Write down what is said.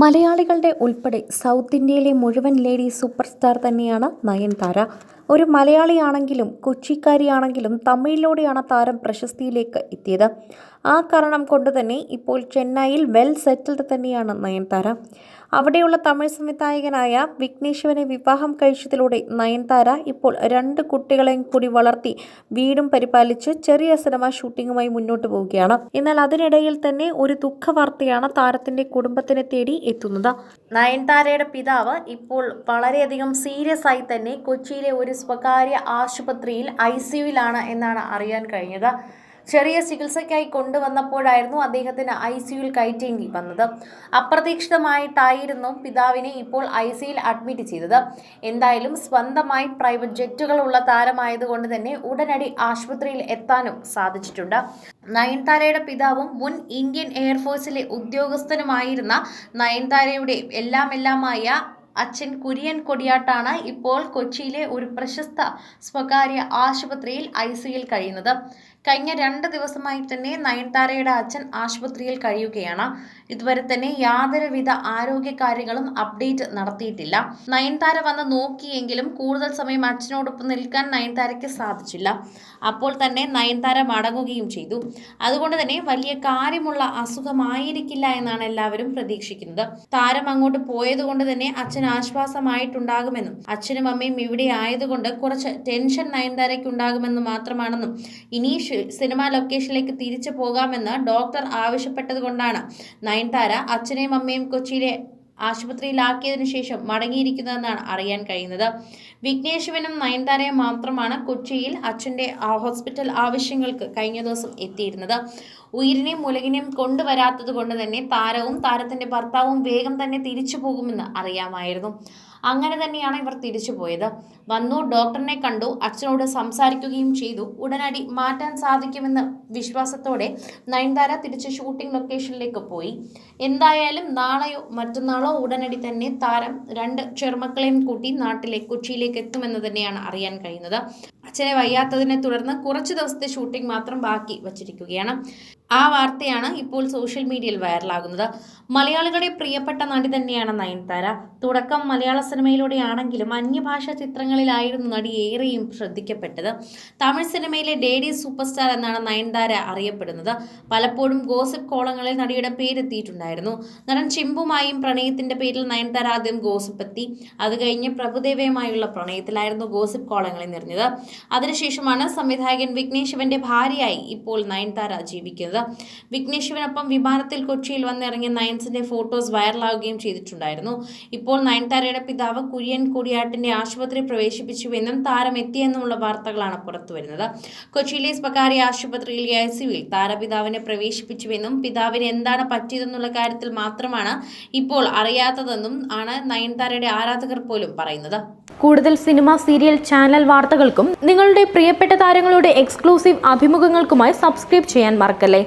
മലയാളികളുടെ ഉൾപ്പെടെ സൗത്ത് ഇന്ത്യയിലെ മുഴുവൻ ലേഡി സൂപ്പർ സ്റ്റാർ തന്നെയാണ് നയൻതാര. ഒരു മലയാളിയാണെങ്കിലും കൊച്ചിക്കാരിയാണെങ്കിലും തമിഴിലൂടെയാണ് താരം പ്രശസ്തിയിലേക്ക് എത്തിയത്. ആ കാരണം കൊണ്ട് തന്നെ ഇപ്പോൾ ചെന്നൈയിൽ വെൽ സെറ്റിൽഡ് തന്നെയാണ് നയൻതാര അവിടെയുള്ള തമിഴ് സംവിധായകനായ വിഘ്നേശ്വരനെ വിവാഹം കഴിച്ചതിലൂടെ നയൻതാര ഇപ്പോൾ രണ്ട് കുട്ടികളെയും കൂടി വളർത്തി വീടും പരിപാലിച്ച് ചെറിയ സിനിമ ഷൂട്ടിങ്ങുമായി മുന്നോട്ട് പോവുകയാണ്. എന്നാൽ അതിനിടയിൽ തന്നെ ഒരു ദുഃഖവാർത്തയാണ് താരത്തിന്റെ കുടുംബത്തിനെ തേടി എത്തുന്നത്. നയൻതാരയുടെ പിതാവ് ഇപ്പോൾ വളരെയധികം സീരിയസ് ആയി തന്നെ കൊച്ചിയിലെ ഒരു സ്വകാര്യ ആശുപത്രിയിൽ ഐ സിയുയിലാണ് എന്നാണ് അറിയാൻ കഴിഞ്ഞത്. ചെറിയ ചികിത്സയ്ക്കായി കൊണ്ടുവന്നപ്പോഴായിരുന്നു അദ്ദേഹത്തിന് ഐ സിയുൽ കയറ്റേണ്ടി വന്നത്. അപ്രതീക്ഷിതമായിട്ടായിരുന്നു പിതാവിനെ ഇപ്പോൾ ഐ സിയിൽ അഡ്മിറ്റ് ചെയ്തത്. എന്തായാലും സ്വന്തമായി പ്രൈവറ്റ് ജെറ്റുകളുള്ള താരമായതുകൊണ്ട് തന്നെ ഉടനടി ആശുപത്രിയിൽ എത്താനും സാധിച്ചിട്ടുണ്ട്. നയൻതാരയുടെ പിതാവും മുൻ ഇന്ത്യൻ എയർഫോഴ്സിലെ ഉദ്യോഗസ്ഥനുമായിരുന്ന നയൻതാരയുടെ എല്ലാം എല്ലാമായ അച്ഛൻ കുര്യൻ കൊടിയാട്ടാണ് ഇപ്പോൾ കൊച്ചിയിലെ ഒരു പ്രശസ്ത സ്വകാര്യ ആശുപത്രിയിൽ ഐ സിയിൽ കഴിയുന്നത്. കഴിഞ്ഞ രണ്ട് ദിവസമായി തന്നെ നയൻതാരയുടെ അച്ഛൻ ആശുപത്രിയിൽ കഴിയുകയാണ്. ഇതുവരെ തന്നെ യാതൊരുവിധ ആരോഗ്യ കാര്യങ്ങളും അപ്ഡേറ്റ് നടത്തിയിട്ടില്ല. നയൻതാര വന്ന് നോക്കിയെങ്കിലും കൂടുതൽ സമയം അച്ഛനോടൊപ്പം നിൽക്കാൻ നയൻതാരയ്ക്ക് സാധിച്ചില്ല. അപ്പോൾ തന്നെ നയൻതാര മടങ്ങുകയും ചെയ്തു. അതുകൊണ്ട് തന്നെ വലിയ കാര്യമുള്ള അസുഖമായിരിക്കില്ല എന്നാണ് എല്ലാവരും പ്രതീക്ഷിക്കുന്നത്. താരം അങ്ങോട്ട് പോയതുകൊണ്ട് തന്നെ അച്ഛൻ ആശ്വാസമായിട്ടുണ്ടാകുമെന്നും അച്ഛനും അമ്മയും ഇവിടെ ആയതുകൊണ്ട് കുറച്ച് ടെൻഷൻ നയൻതാരയ്ക്ക് ഉണ്ടാകുമെന്ന് മാത്രമാണെന്നും ഇനി സിനിമാ ലൊക്കേഷനിലേക്ക് തിരിച്ചു പോകാമെന്ന് ഡോക്ടർ ആവശ്യപ്പെട്ടത് കൊണ്ടാണ് നയൻതാര അച്ഛനെയും അമ്മയും കൊച്ചിയിലെ ആശുപത്രിയിലാക്കിയതിനു ശേഷം മടങ്ങിയിരിക്കുന്നതെന്നാണ് അറിയാൻ കഴിയുന്നത്. വിഘ്നേശിവനും നയൻതാരയും മാത്രമാണ് കൊച്ചിയിൽ അച്ഛന്റെ ഹോസ്പിറ്റൽ ആവശ്യങ്ങൾക്ക് കഴിഞ്ഞ ദിവസം എത്തിയിരുന്നത്. ഉയിരിനെയും മുലകിനെയും കൊണ്ടുവരാത്തത് കൊണ്ട് തന്നെ താരവും താരത്തിന്റെ ഭർത്താവും വേഗം തന്നെ തിരിച്ചു പോകുമെന്ന് അറിയാമായിരുന്നു. അങ്ങനെ തന്നെയാണ് ഇവർ തിരിച്ചു പോയത്. വന്നു ഡോക്ടറിനെ കണ്ടു അച്ഛനോട് സംസാരിക്കുകയും ചെയ്തു. ഉടനടി മാറ്റാൻ സാധിക്കുമെന്ന് വിശ്വാസത്തോടെ നയൻതാര തിരിച്ച് ഷൂട്ടിംഗ് ലൊക്കേഷനിലേക്ക് പോയി. എന്തായാലും നാളെയോ മറ്റന്നാളോ ഉടനടി തന്നെ താരം രണ്ട് ചെറുമക്കളെയും കൂട്ടി നാട്ടിലെ കൊച്ചിയിലേക്ക് എത്തുമെന്ന് തന്നെയാണ് അറിയാൻ കഴിയുന്നത്. അച്ഛനെ വയ്യാത്തതിനെ തുടർന്ന് കുറച്ച് ദിവസത്തെ ഷൂട്ടിംഗ് മാത്രം ബാക്കി വച്ചിരിക്കുകയാണ്. ആ വാർത്തയാണ് ഇപ്പോൾ സോഷ്യൽ മീഡിയയിൽ വൈറലാകുന്നത്. മലയാളികളുടെ പ്രിയപ്പെട്ട നടി തന്നെയാണ് നയൻതാര. തുടക്കം മലയാള സിനിമയിലൂടെയാണെങ്കിലും അന്യഭാഷാ ചിത്രങ്ങളിലായിരുന്നു നടി ഏറെയും ശ്രദ്ധിക്കപ്പെട്ടത്. തമിഴ് സിനിമയിലെ ഡേഡി സൂപ്പർ സ്റ്റാർ എന്നാണ് നയൻതാര അറിയപ്പെടുന്നത്. പലപ്പോഴും ഗോസിപ്പ് കോളങ്ങളിൽ നടിയുടെ പേരെത്തിയിട്ടുണ്ടായിരുന്നു. നടൻ ചിമ്പുമായും പ്രണയത്തിന്റെ പേരിൽ നയൻതാര ആദ്യം ഗോസിപ്പ് എത്തി അത് കഴിഞ്ഞ് പ്രഭുദേവയുമായുള്ള പ്രണയത്തിലായിരുന്നു ഗോസിപ്പ് കോളങ്ങളിൽ നിറഞ്ഞത്. അതിനുശേഷമാണ് സംവിധായകൻ വിഘ്നേഷ് ശിവന്റെ ഭാര്യയായി ഇപ്പോൾ നയൻതാര ജീവിക്കുന്നത്. വിഘ്നേഷ് ശിവനൊപ്പം വിമാനത്തിൽ കൊച്ചിയിൽ വന്നിറങ്ങിയ നയൻസിന്റെ ഫോട്ടോസ് വൈറലാവുകയും ചെയ്തിട്ടുണ്ടായിരുന്നു. ഇപ്പോൾ നയൻതാരയുടെ പിതാവ് കുര്യൻ കൊടിയാട്ടിന്റെ ആശുപത്രി പ്രവേശിപ്പിച്ചുവെന്നും താരം എത്തിയെന്നുമുള്ള വാർത്തകളാണ് പുറത്തുവരുന്നത് കൊച്ചിയിലെ സ്വകാര്യ ആശുപത്രിയിൽ ഐ സിയുവിൽ താരപിതാവിനെ പ്രവേശിപ്പിച്ചുവെന്നും പിതാവിന് എന്താണ് പറ്റിയതെന്നുള്ള കാര്യത്തിൽ മാത്രമാണ് ഇപ്പോൾ അറിയാത്തതെന്നും ആണ് നയൻതാരയുടെ ആരാധകർ പോലും പറയുന്നത്. കൂടുതൽ സിനിമ സീരിയൽ ചാനൽ വാർത്തകൾക്കും നിങ്ങളുടെ പ്രിയപ്പെട്ട താരങ്ങളുടെ എക്സ്ക്ലൂസീവ് അഭിമുഖങ്ങൾക്കുമായി സബ്സ്ക്രൈബ് ചെയ്യാൻ മറക്കല്ലേ?